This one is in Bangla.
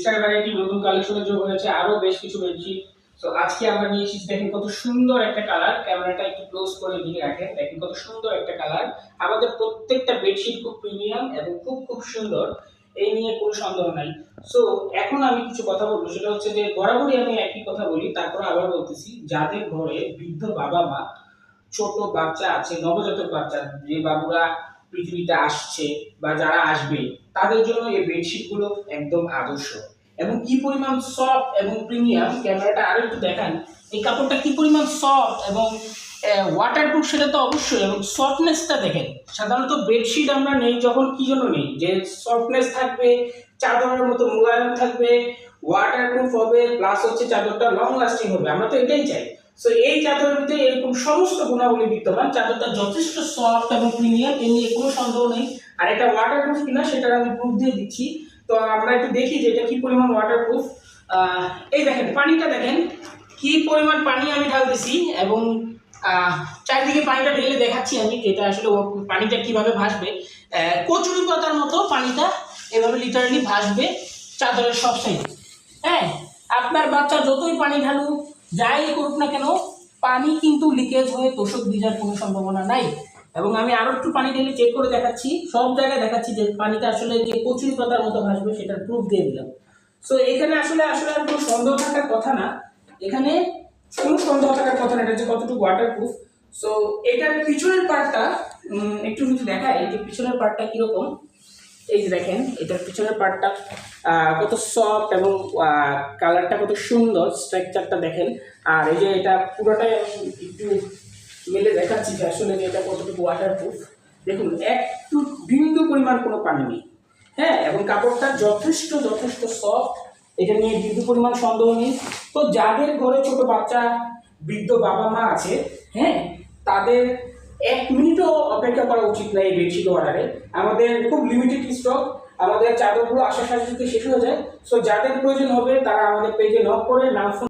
স্টার ভ্যারাইটি নতুন কালেকশনে যোগ হয়েছে আরও বেশ কিছু বেডশিট তো আজকে আমরা নিয়ে এসেছি, দেখেন কত সুন্দর একটা কালার ক্যামেরাটা একটু ক্লোজ করে দিয়ে রাখেন, দেখেন কত সুন্দর একটা কালার আমাদের প্রত্যেকটা বেডশিট খুব প্রিমিয়াম এবং খুব খুব সুন্দর। এই নিয়ে কোনো সন্দেহ নাই। সো এখন আমি কিছু কথা বলব। সেটা হচ্ছে যে, বরাবরই আমি একই কথা বলি, তারপর আবার বলতেছি, যাদের ঘরে বৃদ্ধ বাবা মা ছোট বাচ্চা আছে, নবজাতক বাচ্চা, যে বাবুরা পৃথিবীতে আসছে বা যারা আসবে, তাদের জন্য এই বেডশিটগুলো একদম আদর্শ। এবং কি পরিমাণ সফট এবং প্রিমিয়াম ক্যামেরাটা আরও একটু দেখান। এই কাপড়টা কি পরিমাণ সফট এবং ওয়াটারপ্রুফ সেটা তো অবশ্যই, এবং সফটনেসটা দেখেন। সাধারণত বেডশিট আমরা নেই যখন, কি জন্য নেই? যে সফটনেস থাকবে, চাদরের মতো মোলায়েম থাকবে ওয়াটারপ্রুফ হবে প্লাস হচ্ছে চাদরটা লং লাস্টিং হবে। আমরা তো এটাই চাই। সো এই চাদরের মধ্যে এরকম সমস্ত গুণাবলী বিদ্যমান। চাদরটা যথেষ্ট সফট এবং প্রিমিয়াম এ নিয়ে কোনো সন্দেহ নেই। আর এটা ওয়াটারপ্রুফ কিনা সেটা আমি প্রুফ দিয়ে দিচ্ছি। তো আমরা একটু দেখি যে এটা কি পরিমাণ ওয়াটারপ্রুফ এই দেখেন, পানিটা দেখেন, কি পরিমাণ পানি আমি ঢালতেছি এবং চারিদিকে পানিটা ঢেলে দেখাচ্ছি আমি এটা আসলে পানিটা কীভাবে ভাসবে। কচুরি পাতার মতো পানিটা এভাবে লিটারালি ভাসবে চাদরের সব সাইডে হ্যাঁ আপনার বাচ্চা যতই পানি ঢালুক যাই করুক না কেন, পানি কিন্তু লিকেজ হয়ে তোষক ভিজার কোনো সম্ভাবনা নাই। এবং আমি আরও একটু পানি ঢেলে চেক করে দেখাচ্ছি, সব জায়গায় দেখাচ্ছি যে পানিটা আসলে যে কচুরি পাতার মতো ভাসবে সেটার প্রুফ দিয়ে দিলাম। সো এখানে আসলে আসলে আর কোনো সন্দেহ থাকার কথা না। এখানে কোনো সন্দেহ থাকার কথা না, এটা যে কতটুকু ওয়াটারপ্রুফ সো এটার পিছনের পার্টটা একটু যদি দেখাই, যে পিছনের পার্টটা কীরকম এই যে দেখেন, এটার পিছনের পার্টটা কত সফট এবং কালারটা কত সুন্দর স্ট্রাকচারটা দেখেন। আর এই যে এটা পুরোটাই আমি একটু মেলে দেখাচ্ছি যে আসলে এটা কতটুকু ওয়াটারপ্রুফ দেখুন, একটু বিন্দু পরিমাণ কোনো পানি নেই। হ্যাঁ এবং কাপড়টা যথেষ্ট যথেষ্ট সফট এটা নিয়ে বিন্দু পরিমাণ সন্দেহ নেই। তো যাদের ঘরে ছোট বাচ্চা, বৃদ্ধ বাবা মা আছে হ্যাঁ তাদের এক মিনিটও অপেক্ষা করা উচিত না এই বেডশিট অর্ডারে আমাদের খুব লিমিটেড স্টক আমাদের চাদরগুলো আশা সাথে শেষ হয়ে যায়। সো যাদের প্রয়োজন হবে, তারা আমাদের পেজে নক করে নাম